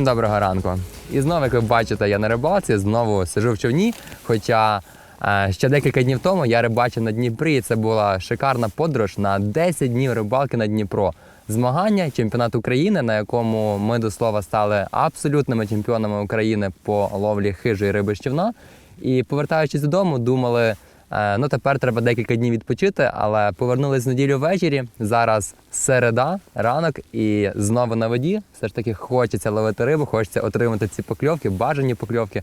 Всім доброго ранку. І знову, як ви бачите, я на рибалці, знову сижу в човні. Хоча е, ще декілька днів тому я рибачив на Дніпрі. і Це була шикарна подорож на 10 днів рибалки на Дніпро. Змагання, чемпіонат України, на якому ми до слова стали абсолютними чемпіонами України по ловлі хижої риби з. І повертаючись додому, думали, ну тепер треба декілька днів відпочити, але повернулись неділю ввечері. Зараз середа, ранок і знову на воді. Все ж таки хочеться ловити рибу, хочеться отримати ці покльовки, бажані покльовки.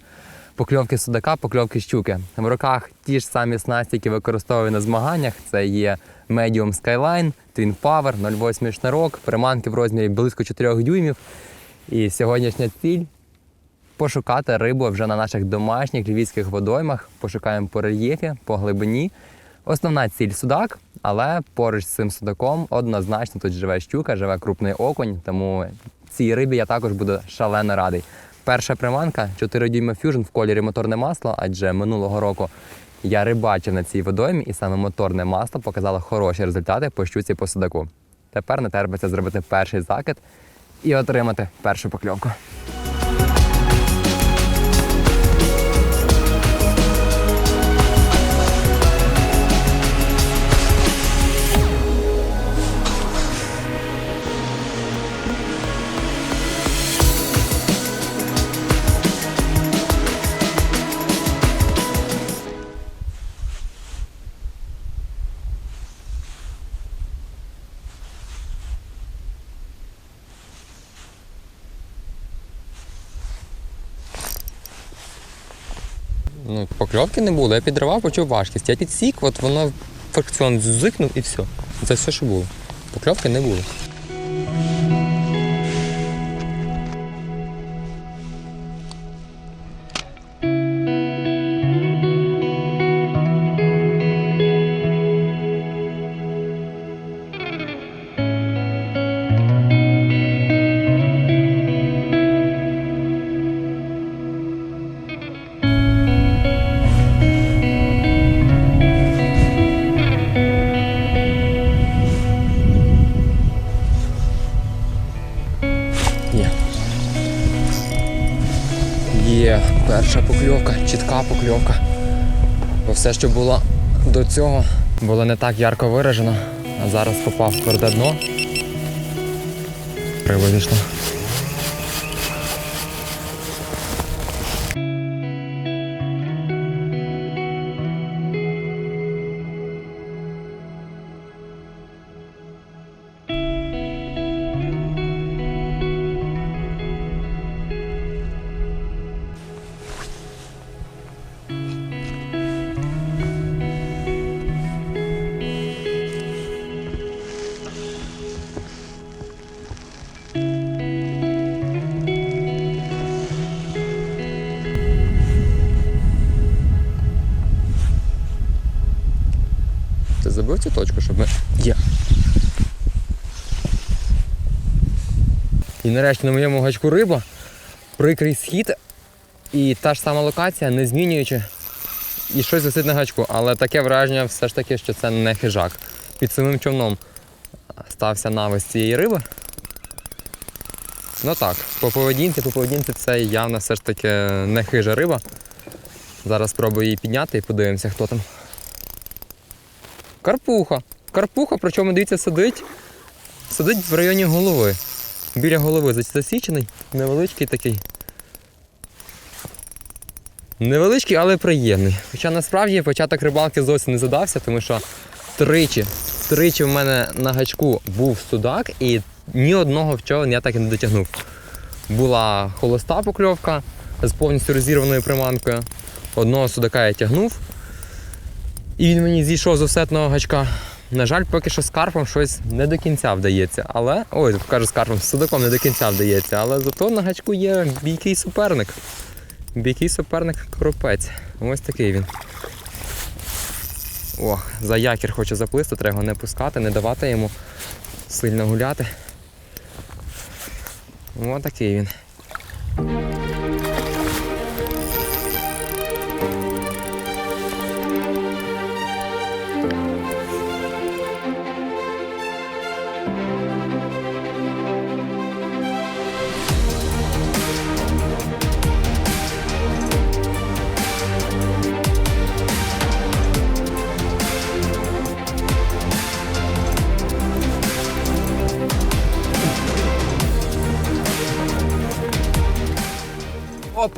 Покльовки судака, покльовки щуки. В руках ті ж самі снасті, які використовую на змаганнях. Це є Medium Skyline, Twin Power, 0,8 шнурок, приманки в розмірі близько 4 дюймів. І сьогоднішня ціль пошукати рибу вже на наших домашніх львівських водоймах. Пошукаємо по рельєфі, по глибині. Основна ціль судак, але поруч з цим судаком однозначно тут живе щука, живе крупний окунь, тому цій рибі я також буду шалено радий. Перша приманка 4 дюйма Fusion в кольорі моторне масло, адже минулого року я рибачив на цій водоймі, і саме моторне масло показало хороші результати по щуці по судаку. Тепер не терпиться зробити перший закид і отримати першу покльовку. Покльовки не було, я підривав, почув важкість. Я підсік, от воно фрикціон зикнув і все. Це все, що було. Покльовки не було. Все, що було до цього, було не так ярко виражено, а зараз попав в тверде дно. Риба. І нарешті на моєму гачку риба, прикрий схід і та ж сама локація, не змінюючи. І щось висить на гачку, але таке враження все ж таки, що це не хижак. Під самим човном стався навис цієї риби. Ну так, по поведінці, по поведінці це явно все ж таки не хижа риба. Зараз спробую її підняти і подивимося, хто там. Карпуха. Карпуха, причому дивіться, сидить. Сидить в районі голови. Біля голови засічений, невеличкий такий. Невеличкий, але приємний. Хоча насправді початок рибалки зовсім не задався, тому що тричі, тричі в мене на гачку був судак і ні одного в човен я так і не дотягнув. Була холоста покльовка з повністю розірваною приманкою. Одного судака я тягнув, і він мені зійшов з офсетного гачка. На жаль, поки що з карпом щось не до кінця вдається. Але. Ой, кажу з карпом, з судаком не до кінця вдається. Але зато на гачку є бійкий суперник. Бійкий суперник коропець. Ось такий він. Ох, за якір хоче заплисти, треба його не пускати, не давати йому сильно гуляти. Ось такий він.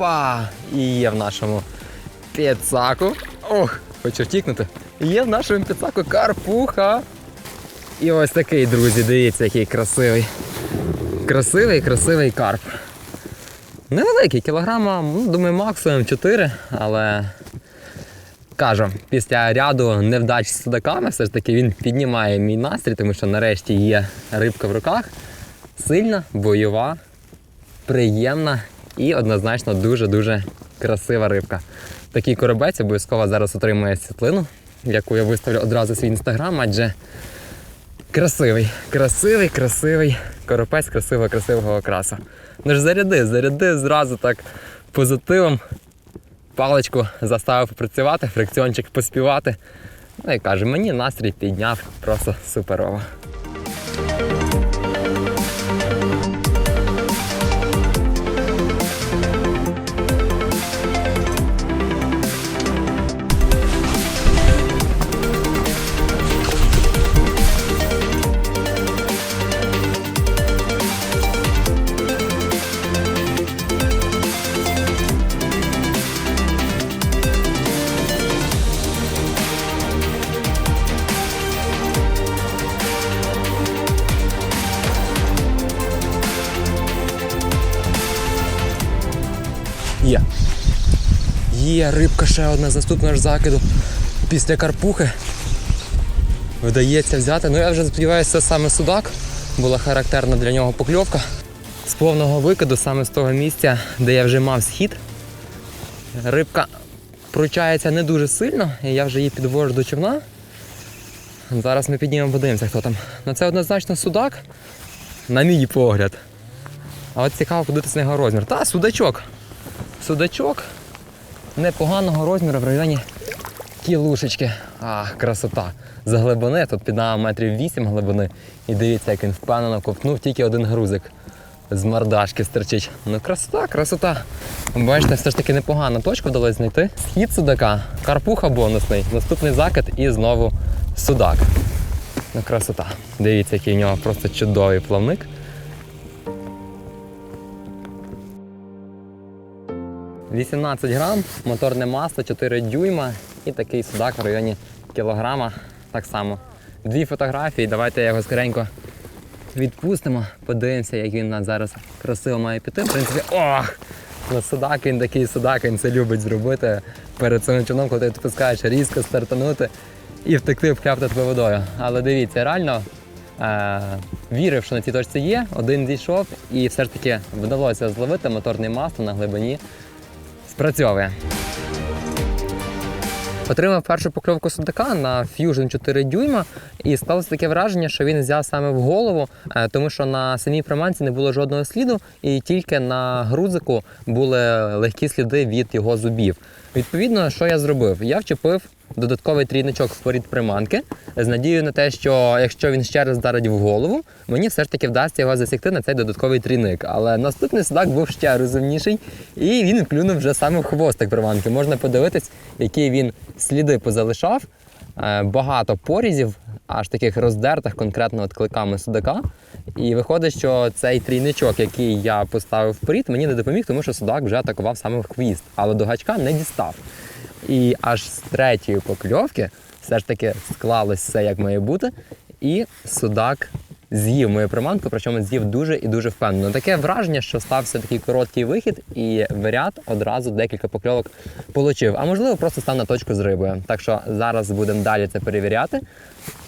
Опа! І є в нашому піцаку. Ох, хочу втікнути. Є в нашому піцаку карпуха. І ось такий, друзі, дивіться, який красивий. Красивий, красивий карп. Невеликий, кілограма, ну, думаю, максимум 4, але кажу, після ряду невдач з судаками, все ж таки він піднімає мій настрій, тому що нарешті є рибка в руках. Сильна, бойова, приємна і однозначно дуже-дуже красива рибка. Такий коробець обов'язково зараз отримує світлину, яку я виставлю одразу свій інстаграм, адже красивий, красивий, красивий коропець красивого, красивого окраса. Ну ж заряди, заряди зразу так позитивом. Паличку заставив попрацювати, фрикціончик поспівати. Ну і каже, мені настрій підняв просто суперово. Є рибка ще одна заступна ж закиду. Після карпухи. Вдається взяти. Ну я вже сподіваюся, це саме судак. Була характерна для нього покльовка. З повного викиду, саме з того місця, де я вже мав схід. Рибка пручається не дуже сильно, і я вже її підвожу до човна. Зараз ми піднімемо, подивимося, хто там. Ну це однозначно судак, на мій погляд. А от цікаво подивитися на його розмір. Та, судачок. Судачок непоганого розміру в районі кілушечки. А, красота. З глибини, тут під нами метрів 8 глибини. І дивіться, як він впевнено ковтнув тільки один грузик. З мордашки стерчить. Ну красота, красота. Бачите, все ж таки непогана точка вдалося знайти. Схід судака, карпуха бонусний, наступний закид і знову судак. Ну красота. Дивіться, який в нього просто чудовий плавник. – 18 грам, моторне масло, 4 дюйма і такий судак в районі кілограма. Так само. Дві фотографії. Давайте його скоренько відпустимо. Подивимося, як він нас зараз красиво має піти. В принципі, ох! Ну, судак він такий судак, він це любить зробити перед цим чином, коли ти відпускаєш різко стартанути і втекти вкляпти тебе водою. Але дивіться, реально е- вірив, що на цій точці є, один зійшов, і все ж таки вдалося зловити моторне масло на глибині. Спрацьовує. Отримав першу покльовку судака на Fusion 4 дюйма, і сталося таке враження, що він взяв саме в голову, е, тому що на самій приманці не було жодного сліду, і тільки на грузику були легкі сліди від його зубів. Відповідно, що я зробив? Я вчепив додатковий трійничок в приманки з надією на те, що якщо він ще раз вдарить в голову, мені все ж таки вдасться його засікти на цей додатковий трійник. Але наступний судак був ще розумніший, і він клюнув вже саме в хвостик приманки. Можна подивитись, які він сліди позалишав. Е, Багато порізів, аж таких роздертих конкретно от кликами судака. І виходить, що цей трійничок, який я поставив вперед, мені не допоміг, тому що судак вже атакував саме в хвіст, але до гачка не дістав. І аж з третьої покльовки все ж таки склалось все як має бути, і судак з'їв мою приманку, причому з'їв дуже і дуже впевнено. Таке враження, що стався такий короткий вихід, і в ряд одразу декілька покльовок получив. А можливо, просто став на точку з рибою. Так що зараз будемо далі це перевіряти.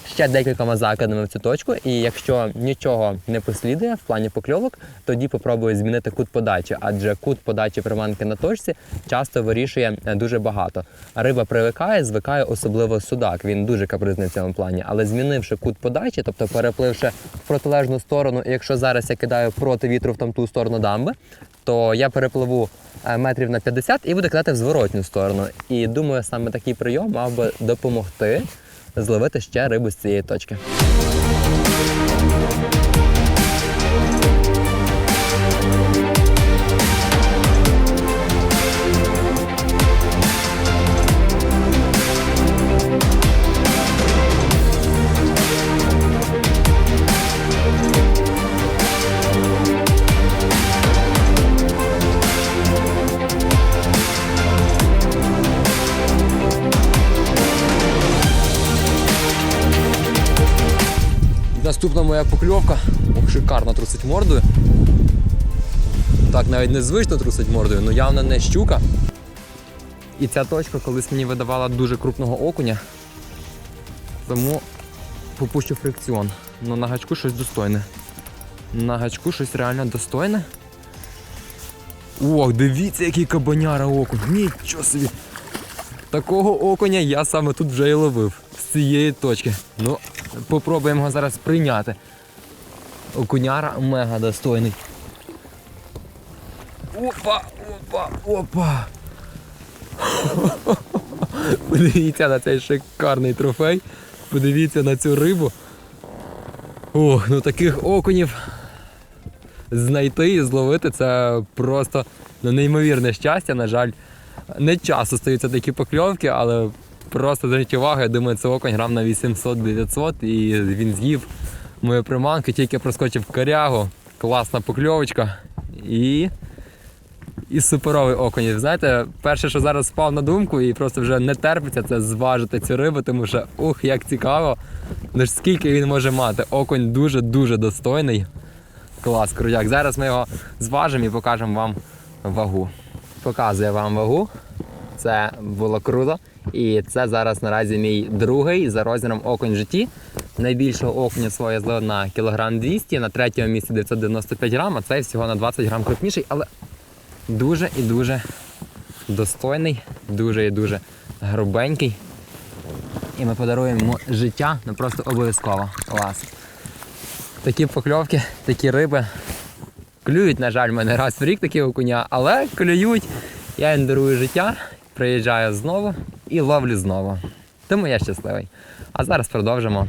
Ще декількома закидами в цю точку, і якщо нічого не послідує в плані покльовок, тоді попробую змінити кут подачі, адже кут подачі приманки на точці часто вирішує е, дуже багато. Риба привикає, звикає особливо судак. Він дуже капризний в цьому плані. Але змінивши кут подачі, тобто перепливши в протилежну сторону, і якщо зараз я кидаю проти вітру в там ту сторону дамби, то я перепливу е, метрів на 50 і буду кидати в зворотню сторону. І думаю, саме такий прийом мав би допомогти зловити ще рибу з цієї точки. Покльовка. Ох, шикарно трусить мордою. Так, навіть незвично трусить мордою, ну явно не щука. І ця точка колись мені видавала дуже крупного окуня. Тому попущу фрикціон. Ну на гачку щось достойне. На гачку щось реально достойне. Ох, дивіться, який кабаняра окунь. Нічого собі. Такого окуня я саме тут вже і ловив. З цієї точки. Ну, попробуємо його зараз прийняти. Окуняра мега достойний. Опа, опа, опа. Подивіться на цей шикарний трофей. Подивіться на цю рибу. Ох, ну таких окунів знайти і зловити це просто ну, неймовірне щастя. На жаль, не часто стаються такі покльовки, але просто зверніть увагу, я думаю, це окунь грам на 800-900 і він з'їв мою приманку, тільки проскочив корягу. Класна покльовочка. І. І суперовий окунь. Знаєте, перше, що зараз спав на думку, і просто вже не терпиться, це зважити цю рибу, тому що ух, як цікаво. Ну ж скільки він може мати. Окунь дуже-дуже достойний. Клас, крутяк. Зараз ми його зважимо і покажемо вам вагу. Показую вам вагу. Це було круто. І це зараз наразі мій другий за розміром окунь в житті. Найбільшого окуня свого я зловив на кілограм 200, на третьому місці 995 грам, а цей всього на 20 грам крупніший, але дуже і дуже достойний, дуже і дуже грубенький. І ми подаруємо життя, ну просто обов'язково. Клас. Такі покльовки, такі риби. Клюють, на жаль, мене раз в рік такі окуня, але клюють. Я їм дарую життя, приїжджаю знову і ловлю знову. Тому я щасливий. А зараз продовжимо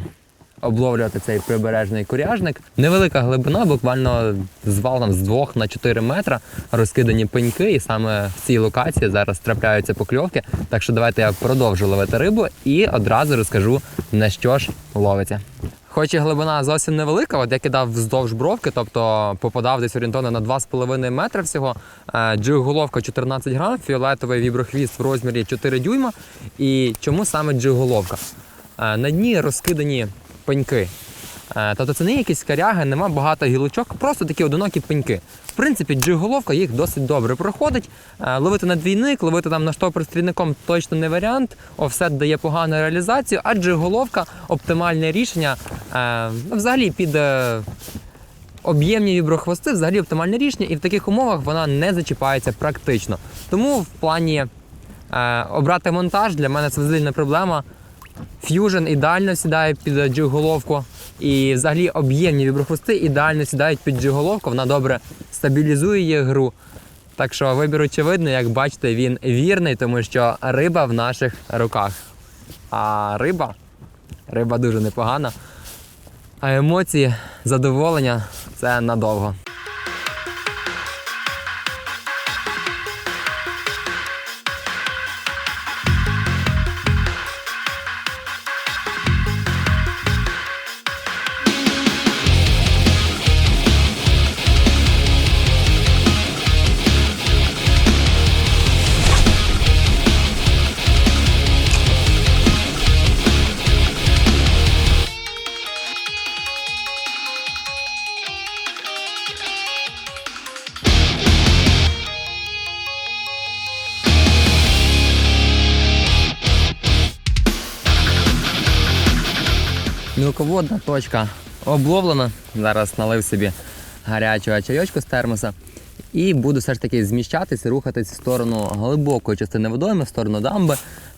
обловлювати цей прибережний куряжник. Невелика глибина, буквально з валом з 2 на 4 метра розкидані пеньки, і саме в цій локації зараз трапляються покльовки. Так що давайте я продовжу ловити рибу і одразу розкажу на що ж ловиться. Хоч і глибина зовсім невелика, от я кидав вздовж бровки, тобто попадав десь орієнтовно на 2,5 метри всього. Е, Джиг-головка 14 грам, фіолетовий віброхвіст в розмірі 4 дюйма. І чому саме джиг-головка? Е, На дні розкидані пеньки. Е, Тобто це не якісь коряги, нема багато гілочок, просто такі одинокі пеньки. В принципі, джиг-головка їх досить добре проходить. Е, Ловити на двійник, ловити там на штопор з трійником точно не варіант. Офсет дає погану реалізацію, а джиг-головка оптимальне рішення. Е, Взагалі під об'ємні віброхвости, взагалі оптимальне рішення, і в таких умовах вона не зачіпається практично. Тому в плані обрати монтаж для мене це взагалі не проблема. Fusion ідеально сідає під джиг-головку. І взагалі об'ємні віброхвости ідеально сідають під джиг-головку, вона добре стабілізує її гру. Так що вибір очевидний, як бачите, він вірний, тому що риба в наших руках. А риба, риба дуже непогана. А емоції, задоволення це надовго. Мілководна точка обловлена. Зараз налив собі гарячого чайочку з термоса. І буду все ж таки зміщатись і рухатись в сторону глибокої частини водойми, в сторону дамби.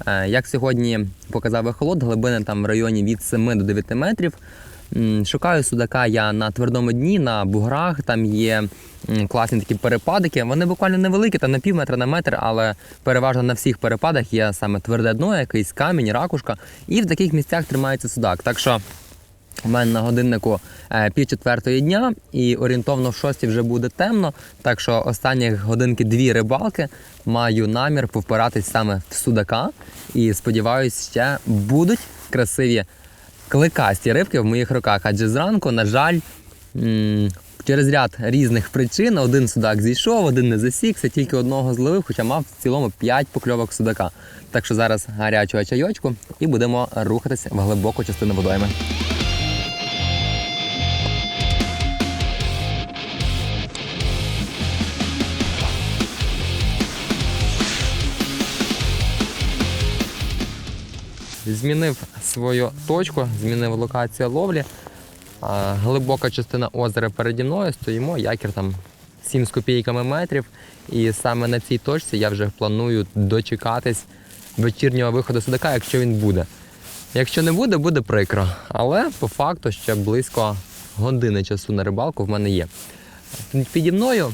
Е, Як сьогодні показав ехолот, глибини там в районі від 7 до 9 метрів. Шукаю судака я на твердому дні, на буграх. Там є класні такі перепадики. Вони буквально невеликі, там на пів метра на метр, але переважно на всіх перепадах є саме тверде дно, якийсь камінь, ракушка. І в таких місцях тримається судак. Так що у мене на годиннику е, пів четвертої дня і орієнтовно в шостій вже буде темно. Так що останні годинки дві рибалки маю намір повпиратись саме в судака. І сподіваюся, ще будуть красиві кликасті рибки в моїх руках. Адже зранку, на жаль, через ряд різних причин один судак зійшов, один не засікся, тільки одного зловив, хоча мав в цілому 5 покльовок судака. Так що зараз гарячого чайочку і будемо рухатися в глибоку частину водойми. Змінив свою точку, змінив локацію ловлі. Глибока частина озера переді мною стоїмо, якір там 7 з копійками метрів. І саме на цій точці я вже планую дочекатись вечірнього виходу судака, якщо він буде. Якщо не буде, буде прикро. Але по факту ще близько години часу на рибалку в мене є. Піді мною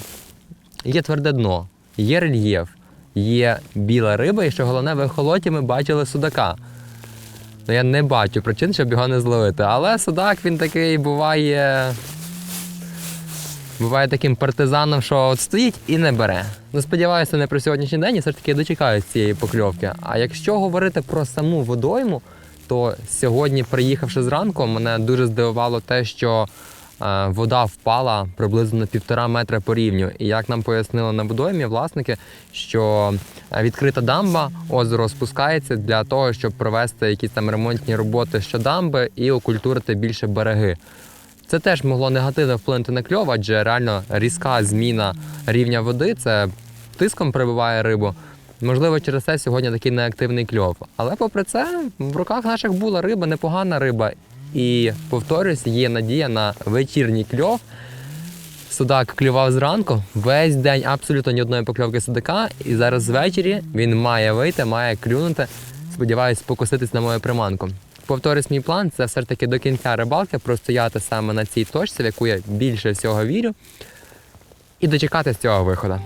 є тверде дно, є рельєф, є біла риба, і що головне, в ехолоті ми бачили судака. Ну, я не бачу причин, щоб його не зловити. Але судак він такий буває. Буває таким партизаном, що от стоїть і не бере. Ну, сподіваюся, не про сьогоднішній день і все ж таки дочекаюсь цієї покльовки. А якщо говорити про саму водойму, то сьогодні, приїхавши зранку, мене дуже здивувало те, що вода впала приблизно на півтора метра по рівню. І як нам пояснили на водоймі власники, що е, відкрита дамба, озеро спускається для того, щоб провести якісь там ремонтні роботи що дамби і окультурити більше береги. Це теж могло негативно вплинути на кльов, адже реально різка зміна рівня води це тиском прибиває рибу. Можливо, через це сьогодні такий неактивний кльов. Але попри це, в руках наших була риба, непогана риба. І повторюсь, є надія на вечірній кльов. Судак клював зранку, весь день абсолютно ні одної покльовки судака. І зараз ввечері він має вийти, має клюнути. Сподіваюсь, покуситись на мою приманку. Повторюсь, мій план це все ж таки до кінця рибалки простояти саме на цій точці, в яку я більше всього вірю, і дочекатись цього виходу.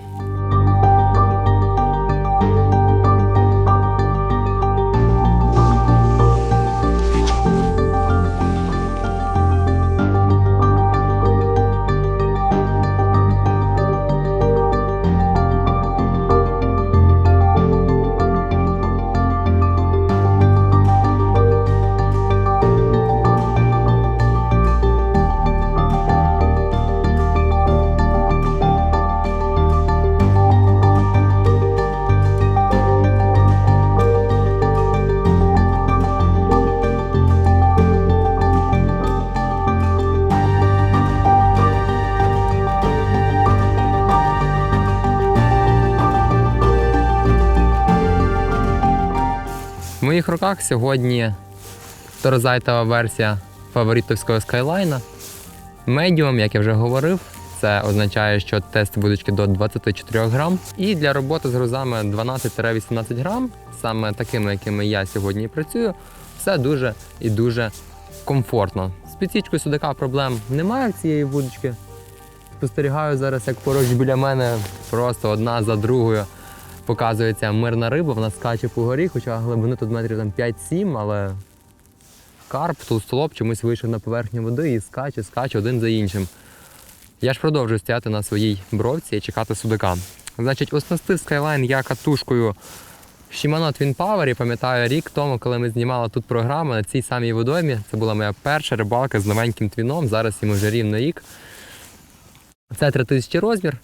Моїх руках сьогодні второзайтова версія фаворитовського скайлайна. Медіум, як я вже говорив, це означає, що тест вудочки до 24 грам. І для роботи з грузами 12-18 грам, саме такими, якими я сьогодні працюю, все дуже і дуже комфортно. З підсічкою судака проблем немає в цієї вудочки. Спостерігаю зараз, як поруч біля мене просто одна за другою показується мирна риба, вона скаче по горі, хоча глибини тут метрів там 5-7, але карп, толстолоб чомусь вийшов на поверхню води і скаче, скаче один за іншим. Я ж продовжую стояти на своїй бровці і чекати судака. Значить, оснастив Skyline я катушкою Shimano Twin Power, і пам'ятаю рік тому, коли ми знімали тут програму на цій самій водоймі. Це була моя перша рибалка з новеньким твіном, зараз йому вже рівно рік. Це 3000 розмір,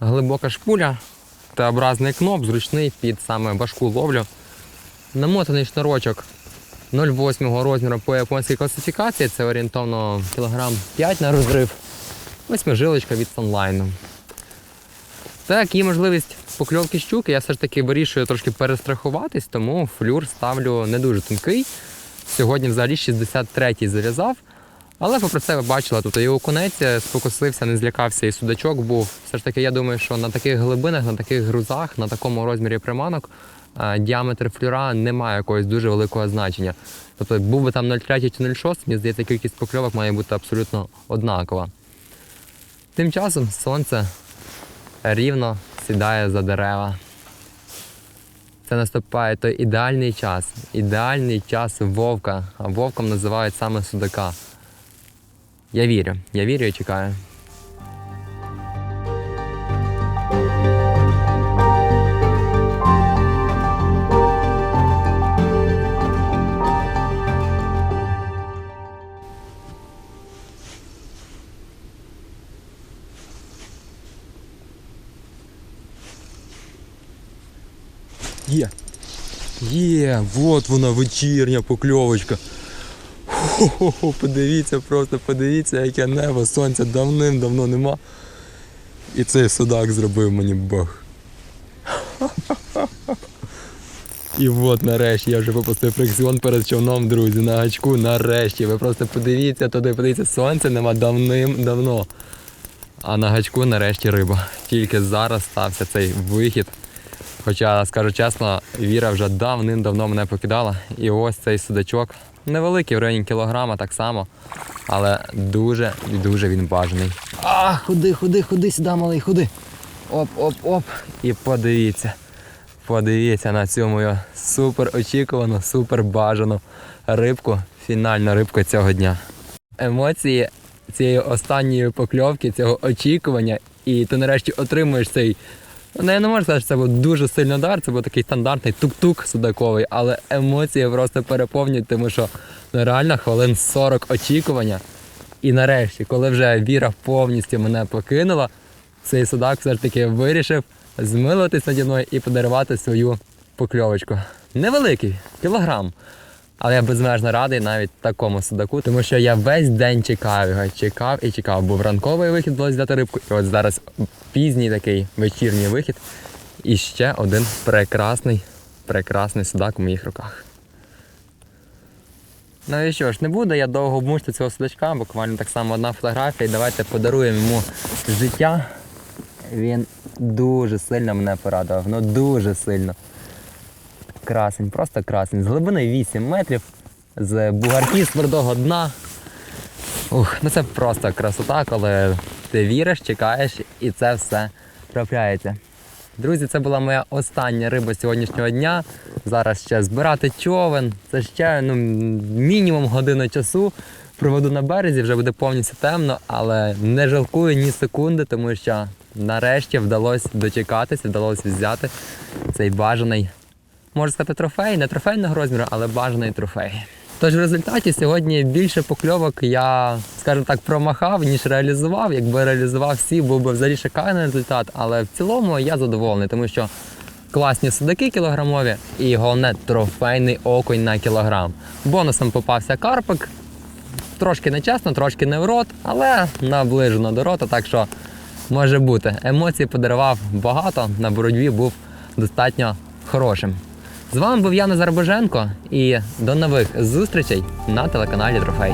глибока шпуля, Т-образний кноп, зручний під саме важку ловлю. Намотаний шнурочок 0,8 розміру по японській класифікації, це орієнтовно кілограм 5 на розрив. Восьмижилочка від Sunline. Так, є можливість покльовки щуки, я все ж таки вирішую трошки перестрахуватись, тому флюр ставлю не дуже тонкий. Сьогодні взагалі 63-й зав'язав. Але попри це ви бачили, тут і окунець спокусився, не злякався, і судачок був. Все ж таки, я думаю, що на таких глибинах, на таких грузах, на такому розмірі приманок е, діаметр флюра не має якогось дуже великого значення. Тобто був би там 0,3 чи 0,6, мені здається, кількість покльовок має бути абсолютно однакова. Тим часом сонце рівно сідає за дерева. Це наступає той ідеальний час, ідеальний час вовка, а вовком називають саме судака. Я вірю, я вірю і чекаю. Є. Є, от вона вечірня покльовочка. Хо-хо-хо, подивіться, просто подивіться, яке небо, сонця давним-давно нема. І цей судак зробив мені Бог. І от нарешті я вже попустив фрикціон перед човном, друзі, на гачку, нарешті. Ви просто подивіться туди, подивіться, сонця нема давним-давно. А на гачку нарешті риба. Тільки зараз стався цей вихід. Хоча, скажу чесно, Віра вже давним-давно мене покидала. І ось цей судачок. Невеликий в районі кілограма так само. Але дуже і дуже він бажаний. А, ходи, ходи, ходи сюди, малий, ходи. Оп, оп, оп. І подивіться. Подивіться на цю мою супер очікувану, супер бажану рибку. Фінальна рибка цього дня. Емоції цієї останньої покльовки, цього очікування, і ти нарешті отримуєш цей. Ну, я не можу сказати, що це був дуже сильний удар, це був такий стандартний тук-тук судаковий, але емоції просто переповнюють, тому що ну, реально хвилин 40 очікування. І нарешті, коли вже віра повністю мене покинула, цей судак все ж таки вирішив змилитись наді мною і подарувати свою покльовочку. Невеликий, кілограм. Але я безмежно радий навіть такому судаку, тому що я весь день чекав його, чекав і чекав. Був ранковий вихід, було взяти рибку, і от зараз пізній такий вечірній вихід. І ще один прекрасний, прекрасний судак у моїх руках. Ну і що ж, не буду я довго обмучити цього судачка, буквально так само одна фотографія. І давайте подаруємо йому життя. Він дуже сильно мене порадував, ну дуже сильно. Красень, просто красень. З глибини 8 метрів, з бугарки з твердого дна. Ух, ну це просто красота, коли ти віриш, чекаєш і це все трапляється. Друзі, це була моя остання риба сьогоднішнього дня. Зараз ще збирати човен. Це ще ну, мінімум години часу. Проведу на березі, вже буде повністю темно, але не жалкую ні секунди, тому що нарешті вдалося дочекатися, вдалося взяти цей бажаний, можна сказати, трофей, не трофейного розміру, але бажаний трофей. Тож в результаті сьогодні більше покльовок я, скажімо так, промахав, ніж реалізував. Якби реалізував всі, був би взагалі шикарний результат. Але в цілому я задоволений, тому що класні судаки кілограмові і головне трофейний окунь на кілограм. Бонусом попався карпик. Трошки нечесно, трошки не в рот, але наближено до рота, так що може бути. Емоцій подарував багато, на боротьбі був достатньо хорошим. З вами був Яна Зарбоженко і до нових зустрічей на телеканалі Трофей.